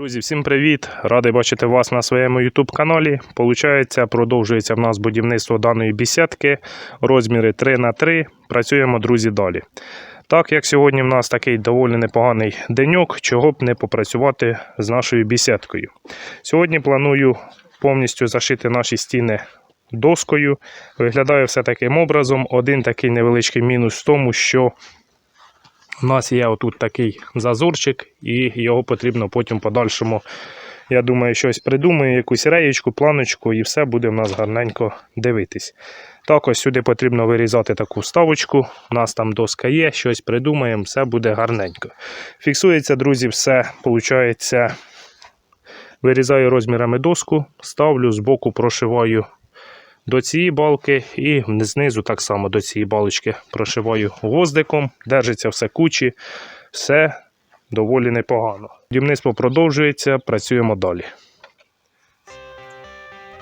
Друзі, всім привіт! Радий бачити вас на своєму YouTube каналі. Получається, продовжується в нас будівництво даної бісідки. Розміри 3 на 3 Працюємо, друзі, далі. Так як сьогодні в нас такий доволі непоганий деньок, чого б не попрацювати з нашою бісідкою. Сьогодні планую повністю зашити наші стіни доскою. Виглядає все таким образом. Один такий невеличкий мінус в тому, що у нас є отут такий зазорчик, і його потрібно потім подальшому, я думаю, щось придумаю, якусь реєчку, планочку, і все буде в нас гарненько дивитись. Також сюди потрібно вирізати таку вставочку. У нас там доска є, щось придумаємо, все буде гарненько. Фіксується, друзі, все, виходить, вирізаю розмірами доску, ставлю, збоку прошиваю до цієї балки і знизу так само до цієї балочки прошиваю гвоздиком, держиться все кучі, все доволі непогано. Дімництво продовжується, працюємо далі.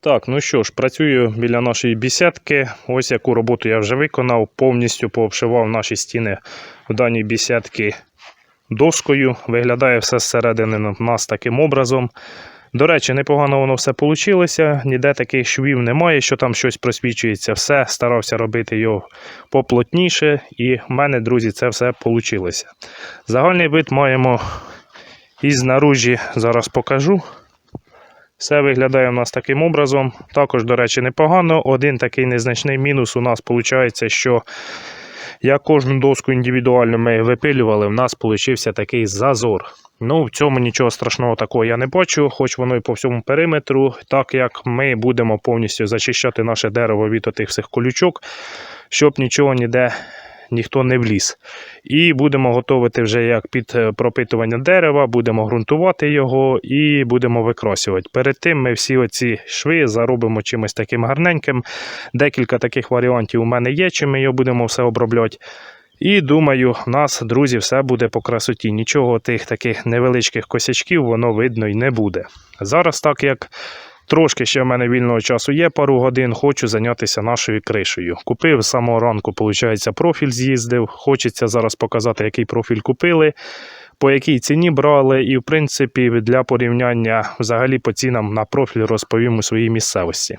Так, ну що ж, працюю біля нашої бісідки. Ось яку роботу я вже виконав. Повністю пообшивав наші стіни в даній бісідки доскою. Виглядає все зсередини нас таким образом. До речі, непогано воно все вийшло. Ніде таких швів немає, що там щось просвічується. Все старався робити його поплотніше, і в мене, друзі, це все вийшло. Загальний вид маємо із наружі, зараз покажу. Все виглядає у нас таким образом. Також, до речі, непогано. Один такий незначний мінус у нас виходить, що як кожну доску індивідуально ми випилювали, у нас вийшов такий зазор. Ну, в цьому нічого страшного такого я не бачу, хоч воно і по всьому периметру, так як ми будемо повністю зачищати наше дерево від отих всіх колючок, щоб нічого ніде ніхто не вліз. І будемо готувати вже як під е, пропитування дерева, будемо ґрунтувати його і будемо викросювати. Перед тим ми всі оці шви заробимо чимось таким гарненьким. Декілька таких варіантів у мене є, чим ми його будемо все обробляти. І думаю, в нас, друзі, все буде по красоті. Нічого тих таких невеличких косячків воно видно й не буде. Зараз, так як Трошки ще в мене вільного часу є, пару годин, хочу зайнятися нашою кришею. Купив з самого ранку, виходить, профіль з'їздив. Хочеться зараз показати, який профіль купили. по якій ціні брали, і в принципі для порівняння взагалі по цінам на профіль розповім у своїй місцевості.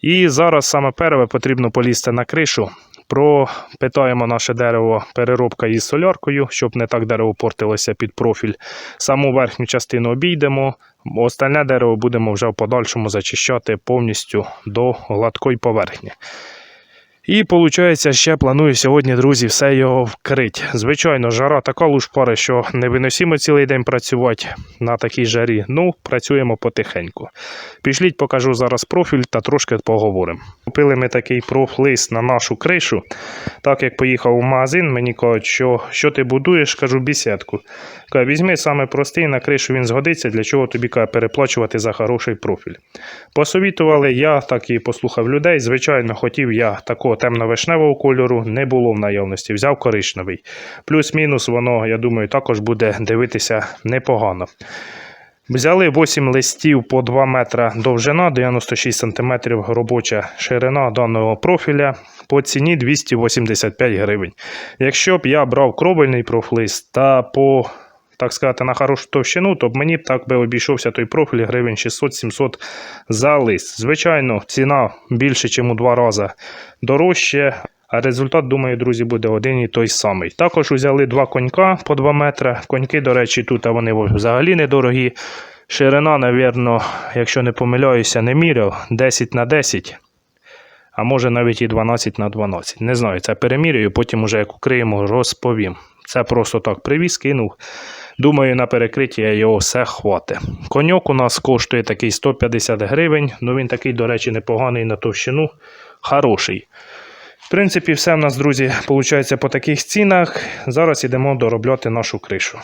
І зараз саме перше потрібно полізти на кришу. Пропитаємо наше дерево переробка із соляркою, щоб не так дерево портилося під профіль. Саму верхню частину обійдемо, остальне дерево будемо вже в подальшому зачищати повністю до гладкої поверхні. І виходить, ще планую сьогодні, друзі, все його вкрити. Звичайно, жара така лушпара, що невиносимо цілий день працювати на такій жарі. Ну, працюємо потихеньку. Пішліть, покажу зараз профіль та трошки поговоримо. Купили ми такий профлист на нашу кришу. Так як поїхав у магазин, мені кажуть, що, що ти будуєш, кажу, бісідку. Каже, візьми саме простий, на кришу він згодиться, для чого тобі каже, переплачувати за хороший профіль. Посовітували, я так і послухав людей. Звичайно, хотів я такого темно-вишневого кольору, не було в наявності. Взяв коричневий. Плюс-мінус, воно, я думаю, також буде дивитися непогано. Взяли 8 листів по 2 метра довжина, 96 см робоча ширина даного профіля по ціні 285 гривень. Якщо б я брав кровельний профлист та по так сказати, на хорошу товщину, то б мені так би обійшовся той профіль гривень 600-700 за лист. Звичайно, ціна більше, ніж у два рази дорожче. А результат, думаю, друзі, буде один і той самий. Також взяли два конька по 2 метри. Коньки, до речі, тут вони взагалі недорогі. Ширина, навірно, якщо не помиляюся, не міряв 10 на 10. А може навіть і 12 на 12. Не знаю, це перемірюю, потім уже як укриємо, розповім. Це просто так привіз, кинув. Думаю, на перекриття його все хватить. Коньок у нас коштує такий 150 гривень. Ну він такий, до речі, непоганий на товщину. Хороший. В принципі, все в нас, друзі, виходить по таких цінах. Зараз йдемо доробляти нашу кришу.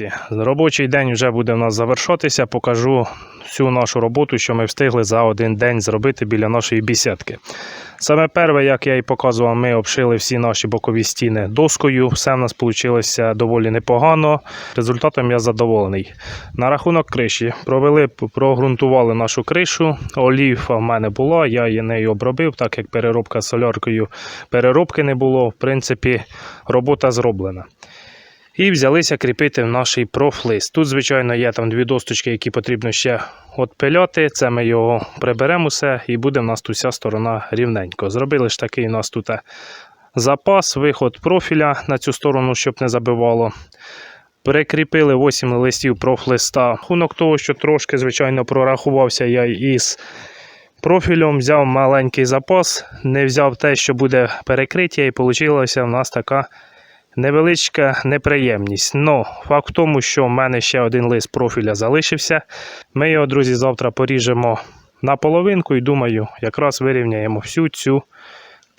Друзі, робочий день вже буде в нас завершатися. Покажу всю нашу роботу, що ми встигли за один день зробити біля нашої бісідки. Саме перше, як я і показував, ми обшили всі наші бокові стіни доскою. Все в нас вийшло доволі непогано. Результатом я задоволений. На рахунок криші провели, прогрунтували нашу кришу. Оліфа в мене була, я її нею обробив, так як переробка соляркою переробки не було. В принципі, робота зроблена. І взялися кріпити в наш профлист. Тут, звичайно, є там дві досточки, які потрібно ще отпиляти. Це ми його приберемо все і буде в нас тут вся сторона рівненько. Зробили ж такий у нас тут запас, виход профіля на цю сторону, щоб не забивало. Прикріпили 8 листів профлиста. Рахунок того, що трошки, звичайно, прорахувався я із профілем, взяв маленький запас, не взяв те, що буде перекриття, і вийшла в нас така невеличка неприємність. Но факт в тому, що в мене ще один лист профіля залишився. Ми його, друзі, завтра поріжемо на половинку і думаю, якраз вирівняємо всю цю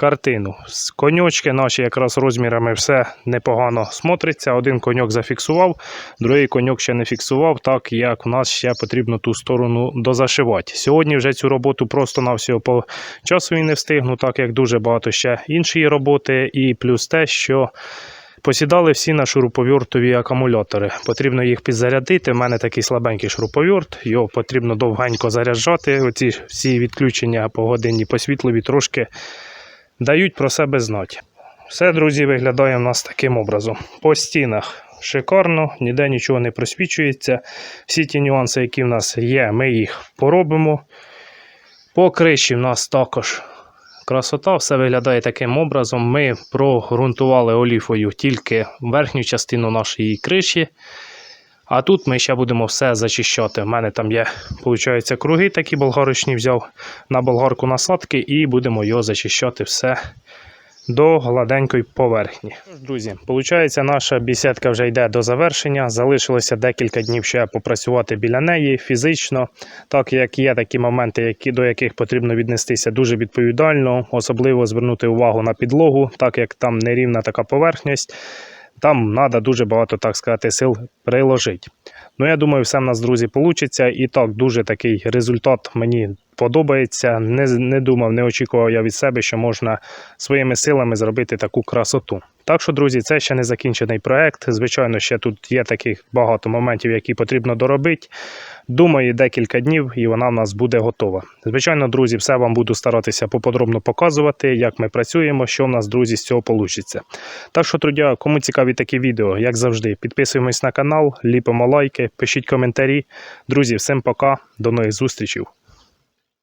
картину. Коньочки наші якраз розмірами все непогано смотриться. Один коньок зафіксував, другий коньок ще не фіксував, так як в нас ще потрібно ту сторону дозашивати. Сьогодні вже цю роботу просто на всього по часу і не встигну, так як дуже багато ще іншої роботи, і плюс те, що. Посідали всі на шуруповертові акумулятори. Потрібно їх підзарядити. У мене такий слабенький шуруповерт, його потрібно довгенько заряджати. Оці всі відключення по годині по світлові трошки дають про себе знати. Все, друзі, виглядає у нас таким образом. По стінах шикарно, ніде нічого не просвічується. Всі ті нюанси, які в нас є, ми їх поробимо. По криші в нас також красота, все виглядає таким образом. Ми прогрунтували оліфою тільки верхню частину нашої криші. А тут ми ще будемо все зачищати. У мене там є, виходить, круги такі болгарочні взяв на болгарку насадки і будемо його зачищати все до гладенької поверхні. Друзі, виходить, наша бісідка вже йде до завершення. Залишилося декілька днів ще попрацювати біля неї фізично, так як є такі моменти, які, до яких потрібно віднестися дуже відповідально, особливо звернути увагу на підлогу, так як там нерівна така поверхність. Там треба дуже багато, так сказати, сил приложити. Ну, я думаю, все в нас, друзі, вийде. І так, дуже такий результат мені подобається. Не, не думав, не очікував я від себе, що можна своїми силами зробити таку красоту. Так що, друзі, це ще не закінчений проект. Звичайно, ще тут є таких багато моментів, які потрібно доробити. Думаю, декілька днів і вона в нас буде готова. Звичайно, друзі, все вам буду старатися поподробно показувати, як ми працюємо, що в нас, друзі, з цього вийде. Так що, друзі, кому цікаві такі відео, як завжди, підписуємось на канал, ліпимо лайки, пишіть коментарі. Друзі, всім пока, до нових зустрічей.